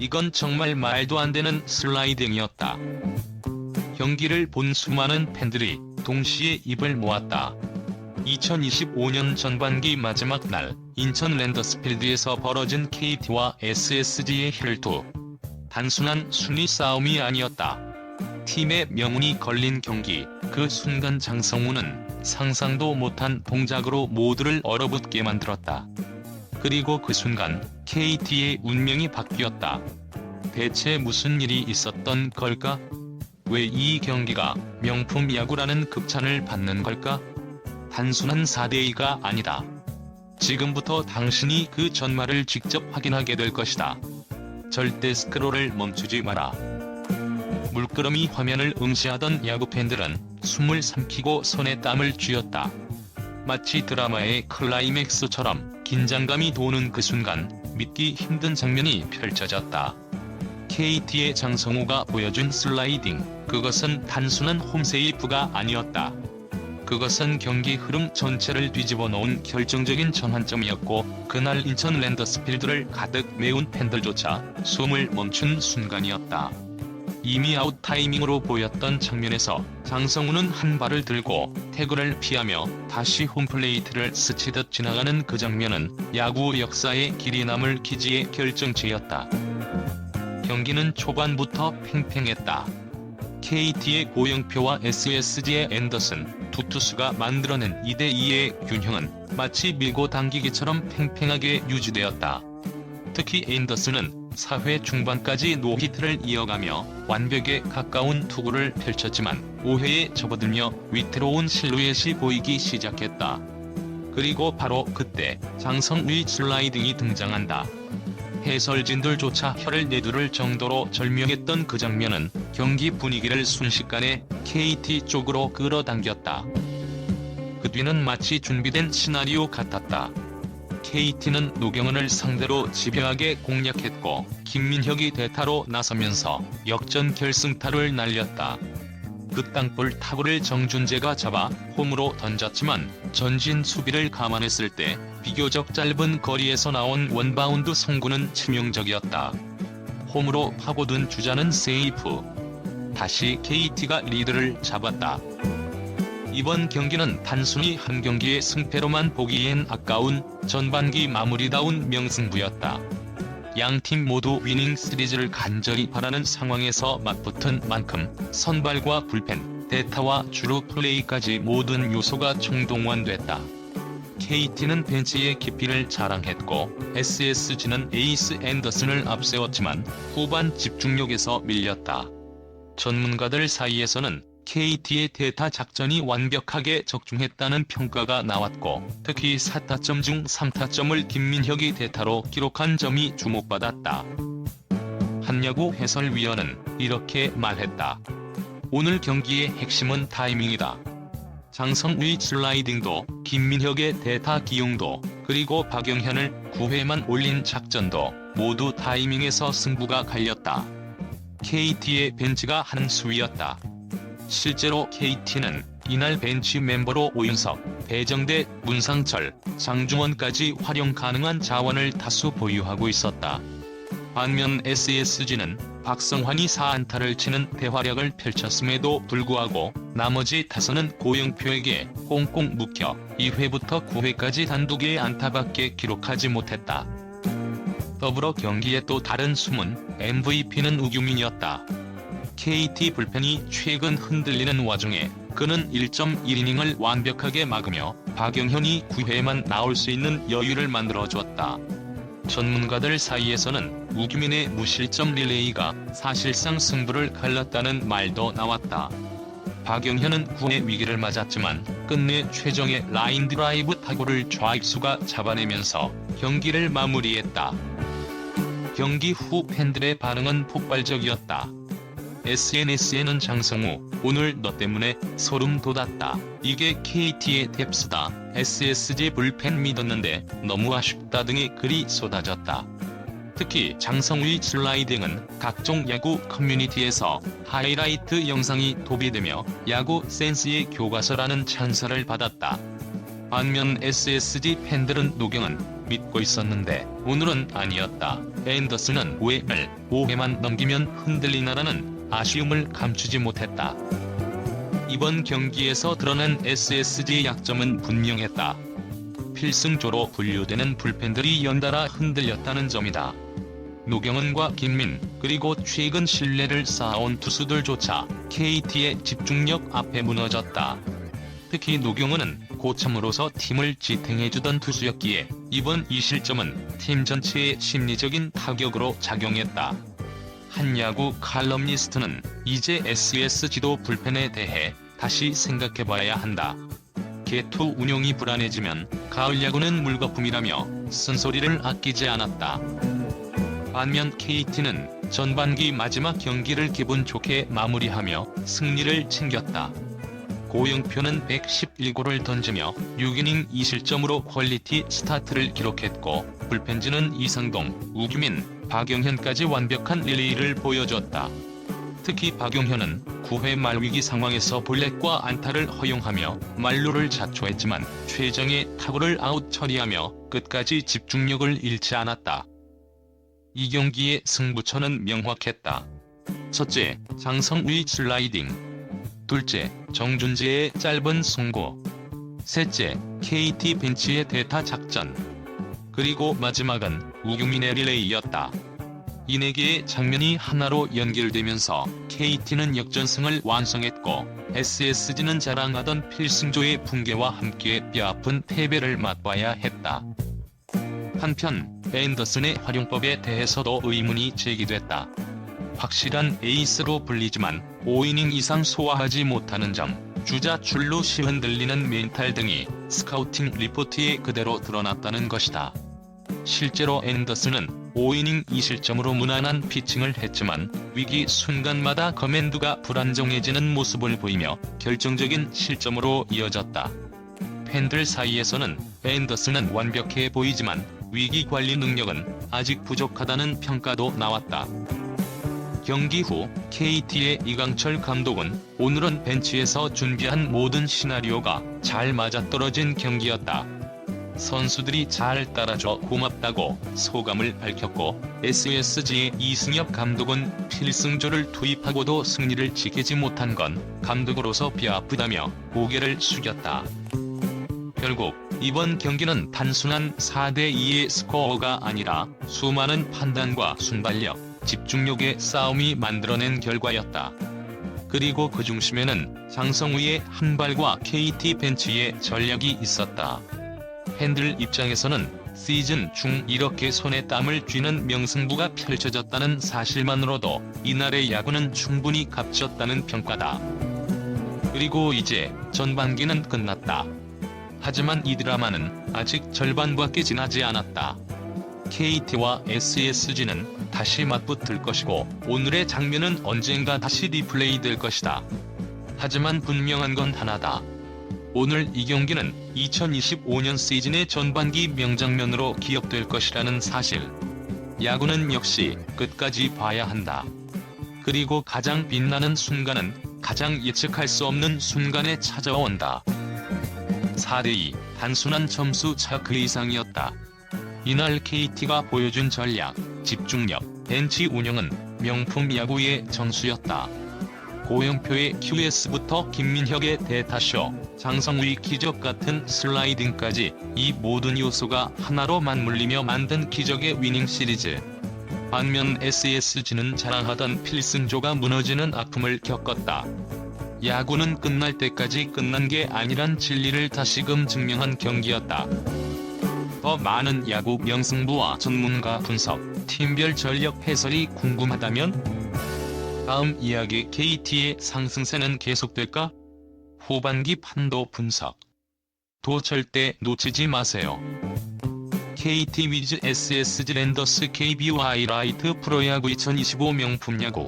이건 정말 말도 안 되는 슬라이딩이었다. 경기를 본 수많은 팬들이 동시에 입을 모았다. 2025년 전반기 마지막 날 인천 랜더스필드에서 벌어진 KT와 SSG의 혈투. 단순한 순위 싸움이 아니었다. 팀의 명운이 걸린 경기, 그 순간 장성우는 상상도 못한 동작으로 모두를 얼어붙게 만들었다. 그리고 그 순간 KT의 운명이 바뀌었다. 대체 무슨 일이 있었던 걸까? 왜 이 경기가 명품 야구라는 극찬을 받는 걸까? 단순한 4대2가 아니다. 지금부터 당신이 그 전말을 직접 확인하게 될 것이다. 절대 스크롤을 멈추지 마라. 물끄러미 화면을 응시하던 야구 팬들은 숨을 삼키고 손에 땀을 쥐었다. 마치 드라마의 클라이맥스처럼 긴장감이 도는 그 순간 믿기 힘든 장면이 펼쳐졌다. KT의 장성우가 보여준 슬라이딩, 그것은 단순한 홈세이프가 아니었다. 그것은 경기 흐름 전체를 뒤집어 놓은 결정적인 전환점이었고 그날 인천 랜더스필드를 가득 메운 팬들조차 숨을 멈춘 순간이었다. 이미 아웃 타이밍으로 보였던 장면에서 장성우는 한 발을 들고 태그를 피하며 다시 홈플레이트를 스치듯 지나가는 그 장면은 야구 역사에 길이 남을 기지의 결정체였다. 경기는 초반부터 팽팽했다. KT의 고영표와 SSG의 앤더슨, 두 투수가 만들어낸 2대2의 균형은 마치 밀고 당기기처럼 팽팽하게 유지되었다. 특히 앤더슨은 4회 중반까지 노히트를 이어가며 완벽에 가까운 투구를 펼쳤지만 5회에 접어들며 위태로운 실루엣이 보이기 시작했다. 그리고 바로 그때 장성우의 슬라이딩이 등장한다. 해설진들조차 혀를 내두를 정도로 절묘했던 그 장면은 경기 분위기를 순식간에 KT 쪽으로 끌어당겼다. 그 뒤는 마치 준비된 시나리오 같았다. KT는 노경은을 상대로 집요하게 공략했고 김민혁이 대타로 나서면서 역전 결승타를 날렸다. 그 땅볼 타구를 정준재가 잡아 홈으로 던졌지만 전진 수비를 감안했을 때 비교적 짧은 거리에서 나온 원바운드 송구는 치명적이었다. 홈으로 파고든 주자는 세이프. 다시 KT가 리드를 잡았다. 이번 경기는 단순히 한 경기의 승패로만 보기엔 아까운 전반기 마무리다운 명승부였다. 양 팀 모두 위닝 시리즈를 간절히 바라는 상황에서 맞붙은 만큼 선발과 불펜, 대타와 주루 플레이까지 모든 요소가 총동원됐다. KT는 벤치의 깊이를 자랑했고 SSG는 에이스 앤더슨을 앞세웠지만 후반 집중력에서 밀렸다. 전문가들 사이에서는 KT의 대타 작전이 완벽하게 적중했다는 평가가 나왔고 특히 4타점 중 3타점을 김민혁이 대타로 기록한 점이 주목받았다. 한야구 해설위원은 이렇게 말했다. 오늘 경기의 핵심은 타이밍이다. 장성우의 슬라이딩도 김민혁의 대타 기용도 그리고 박영현을 9회만 올린 작전도 모두 타이밍에서 승부가 갈렸다. KT의 벤치가 한 수위였다. 실제로 KT는 이날 벤치 멤버로 오윤석, 배정대, 문상철, 장중원까지 활용 가능한 자원을 다수 보유하고 있었다. 반면 SSG는 박성환이 4안타를 치는 대활약을 펼쳤음에도 불구하고 나머지 타선은 고영표에게 꽁꽁 묵혀 2회부터 9회까지 단독의 안타밖에 기록하지 못했다. 더불어 경기에 또 다른 숨은 MVP는 우규민이었다. KT 불펜이 최근 흔들리는 와중에 그는 1.1이닝을 완벽하게 막으며 박영현이 9회만 나올 수 있는 여유를 만들어줬다. 전문가들 사이에서는 우규민의 무실점 릴레이가 사실상 승부를 갈랐다는 말도 나왔다. 박영현은 9회 위기를 맞았지만 끝내 최정의 라인 드라이브 타구를 좌익수가 잡아내면서 경기를 마무리했다. 경기 후 팬들의 반응은 폭발적이었다. SNS에는 장성우, 오늘 너 때문에 소름 돋았다. 이게 KT의 뎁스다. SSG 불펜 믿었는데 너무 아쉽다 등의 글이 쏟아졌다. 특히 장성우의 슬라이딩은 각종 야구 커뮤니티에서 하이라이트 영상이 도배되며 야구 센스의 교과서라는 찬사를 받았다. 반면 SSG 팬들은 노경은 믿고 있었는데 오늘은 아니었다. 앤더슨은 오해를 5회만 넘기면 흔들리나라는 아쉬움을 감추지 못했다. 이번 경기에서 드러난 SSG의 약점은 분명했다. 필승조로 분류되는 불펜들이 연달아 흔들렸다는 점이다. 노경은과 김민, 그리고 최근 신뢰를 쌓아온 투수들조차 KT의 집중력 앞에 무너졌다. 특히 노경은은 고참으로서 팀을 지탱해주던 투수였기에 이번 이 실점은 팀 전체의 심리적인 타격으로 작용했다. 한 야구 칼럼니스트는 이제 SSG도 불펜에 대해 다시 생각해봐야 한다. 개투 운용이 불안해지면 가을 야구는 물거품이라며 쓴소리를 아끼지 않았다. 반면 KT는 전반기 마지막 경기를 기분 좋게 마무리하며 승리를 챙겼다. 고영표는 111골을 던지며 6이닝 2실점으로 퀄리티 스타트를 기록했고 불펜진은 이상동, 우규민, 박영현까지 완벽한 릴레이를 보여줬다. 특히 박용현은 9회 말 위기 상황에서 볼넷과 안타를 허용하며 말루를 자초했지만 최정의 타구를 아웃 처리하며 끝까지 집중력을 잃지 않았다. 이 경기의 승부처는 명확했다. 첫째, 장성우의 슬라이딩. 둘째, 정준재의 짧은 송구. 셋째, KT 벤치의 대타 작전. 그리고 마지막은 우규민의 릴레이였다. 이 네 개의 장면이 하나로 연결되면서 KT는 역전승을 완성했고 SSG는 자랑하던 필승조의 붕괴와 함께 뼈아픈 패배를 맛봐야 했다. 한편 앤더슨의 활용법에 대해서도 의문이 제기됐다. 확실한 에이스로 불리지만 5이닝 이상 소화하지 못하는 점, 주자 출루 시 흔들리는 멘탈 등이 스카우팅 리포트에 그대로 드러났다는 것이다. 실제로 앤더슨은 5이닝 2실점으로 무난한 피칭을 했지만 위기 순간마다 커맨드가 불안정해지는 모습을 보이며 결정적인 실점으로 이어졌다. 팬들 사이에서는 앤더슨은 완벽해 보이지만 위기 관리 능력은 아직 부족하다는 평가도 나왔다. 경기 후 KT의 이강철 감독은 오늘은 벤치에서 준비한 모든 시나리오가 잘 맞아떨어진 경기였다. 선수들이 잘 따라줘 고맙다고 소감을 밝혔고 SSG의 이승엽 감독은 필승조를 투입하고도 승리를 지키지 못한 건 감독으로서 뼈아프다며 고개를 숙였다. 결국 이번 경기는 단순한 4대2의 스코어가 아니라 수많은 판단과 순발력, 집중력의 싸움이 만들어낸 결과였다. 그리고 그 중심에는 장성우의 한 발과 KT 벤치의 전략이 있었다. 팬들 입장에서는 시즌 중 이렇게 손에 땀을 쥐는 명승부가 펼쳐졌다는 사실만으로도 이날의 야구는 충분히 값졌다는 평가다. 그리고 이제 전반기는 끝났다. 하지만 이 드라마는 아직 절반밖에 지나지 않았다. KT와 SSG는 다시 맞붙을 것이고 오늘의 장면은 언젠가 다시 리플레이 될 것이다. 하지만 분명한 건 하나다. 오늘 이 경기는 2025년 시즌의 전반기 명장면으로 기억될 것이라는 사실. 야구는 역시 끝까지 봐야 한다. 그리고 가장 빛나는 순간은 가장 예측할 수 없는 순간에 찾아온다. 4대2 단순한 점수 차 그 이상이었다. 이날 KT가 보여준 전략, 집중력, 벤치 운영은 명품 야구의 정수였다. 고영표의 QS부터 김민혁의 대타쇼, 장성우의 기적 같은 슬라이딩까지 이 모든 요소가 하나로 맞물리며 만든 기적의 위닝 시리즈. 반면 SSG는 자랑하던 필승조가 무너지는 아픔을 겪었다. 야구는 끝날 때까지 끝난 게 아니란 진리를 다시금 증명한 경기였다. 더 많은 야구 명승부와 전문가 분석, 팀별 전력 해설이 궁금하다면 다음 이야기 KT의 상승세는 계속될까? 후반기 판도 분석. 도 절대 놓치지 마세요. KT 위즈 SSG 랜더스 KBO 하이라이트 프로야구 2025 명품 야구